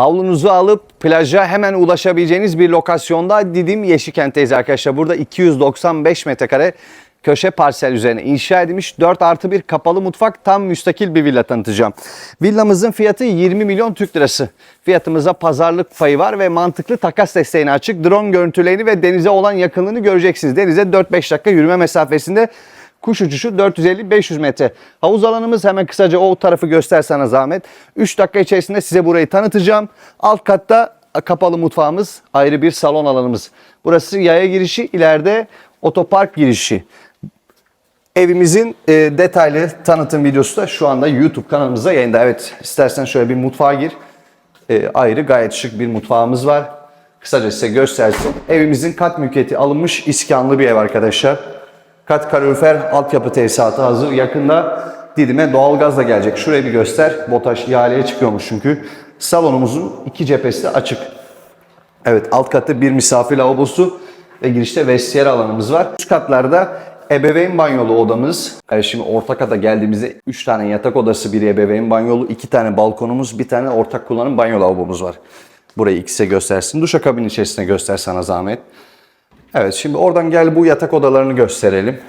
Havlunuzu alıp plaja hemen ulaşabileceğiniz bir lokasyonda Didim Yeşilkent'teyiz arkadaşlar. Burada 295 metrekare köşe parsel üzerine inşa edilmiş 4 artı 1 kapalı mutfak tam müstakil bir villa tanıtacağım. Villamızın fiyatı 20 milyon Türk lirası. Fiyatımıza pazarlık payı var ve mantıklı takas desteğine açık. Drone görüntülerini ve denize olan yakınlığını göreceksiniz. Denize 4-5 dakika yürüme mesafesinde Kuş uçuşu 450-500 metre. Havuz alanımız hemen kısaca o tarafı göstersene zahmet. 3 dakika içerisinde size burayı tanıtacağım. Alt katta kapalı mutfağımız, ayrı bir salon alanımız. Burası yaya girişi, ileride otopark girişi. Evimizin e, detaylı tanıtım videosu da şu anda YouTube kanalımızda yayında. Evet istersen şöyle bir mutfağa gir. E, ayrı gayet şık bir mutfağımız var. Kısaca size göstersin. Evimizin kat mülkiyeti alınmış iskanlı bir ev arkadaşlar. Kat kalorifer altyapı tesisatı hazır. Yakında Didim'e doğalgaz da gelecek. Şurayı bir göster. BOTAŞ ihaleye çıkıyormuş çünkü. Salonumuzun iki cephesi de açık. Evet alt katta bir misafir lavabosu ve girişte vestiyer alanımız var. Üst katlarda ebeveyn banyolu odamız. Evet, şimdi orta kata geldiğimizde 3 tane yatak odası, bir ebeveyn banyolu, 2 tane balkonumuz, bir tane ortak kullanım banyo lavabomuz var. Burayı ikisi göstersin. Duşakabin içerisine göster sana zahmet. Evet şimdi oradan gel bu yatak odalarını gösterelim.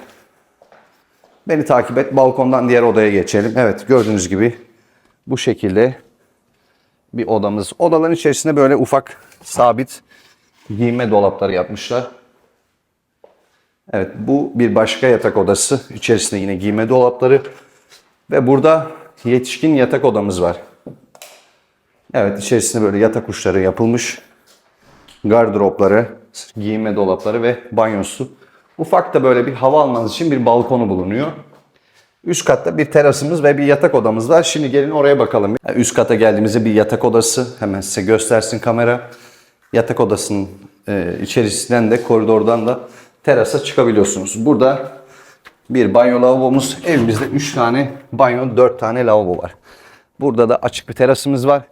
Beni takip et. Balkondan diğer odaya geçelim. Evet gördüğünüz gibi bu şekilde bir odamız. Odaların içerisinde böyle ufak sabit giyinme dolapları yapmışlar. Evet bu bir başka yatak odası. İçerisinde yine giyinme dolapları. Ve burada yetişkin yatak odamız var. Evet içerisinde böyle yatak uçları yapılmış. Gardıropları, giyinme dolapları ve banyosu. Ufak da böyle bir hava almanız için bir balkonu bulunuyor. Üst katta bir terasımız ve bir yatak odamız var. Şimdi gelin oraya bakalım. Üst kata geldiğimizde bir yatak odası. Hemen size göstersin kamera. Yatak odasının e, içerisinden de koridordan da terasa çıkabiliyorsunuz. Burada bir banyo lavabomuz. Evimizde 3 tane banyo, 4 tane lavabo var. Burada da açık bir terasımız var.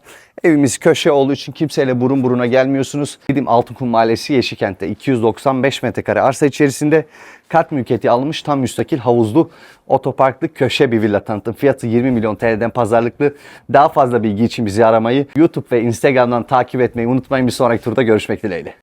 Evimiz köşe olduğu için kimseyle burun buruna gelmiyorsunuz. Didim Altınkum Mahallesi Yeşilkent'te 295 metrekare arsa içerisinde kart mülkiyeti alınmış tam müstakil havuzlu otoparklı köşe bir villa tanıtım. Fiyatı 20 milyon TL'den pazarlıklı. Daha fazla bilgi için bizi aramayı, YouTube ve Instagram'dan takip etmeyi unutmayın. Bir sonraki turda görüşmek dileğiyle.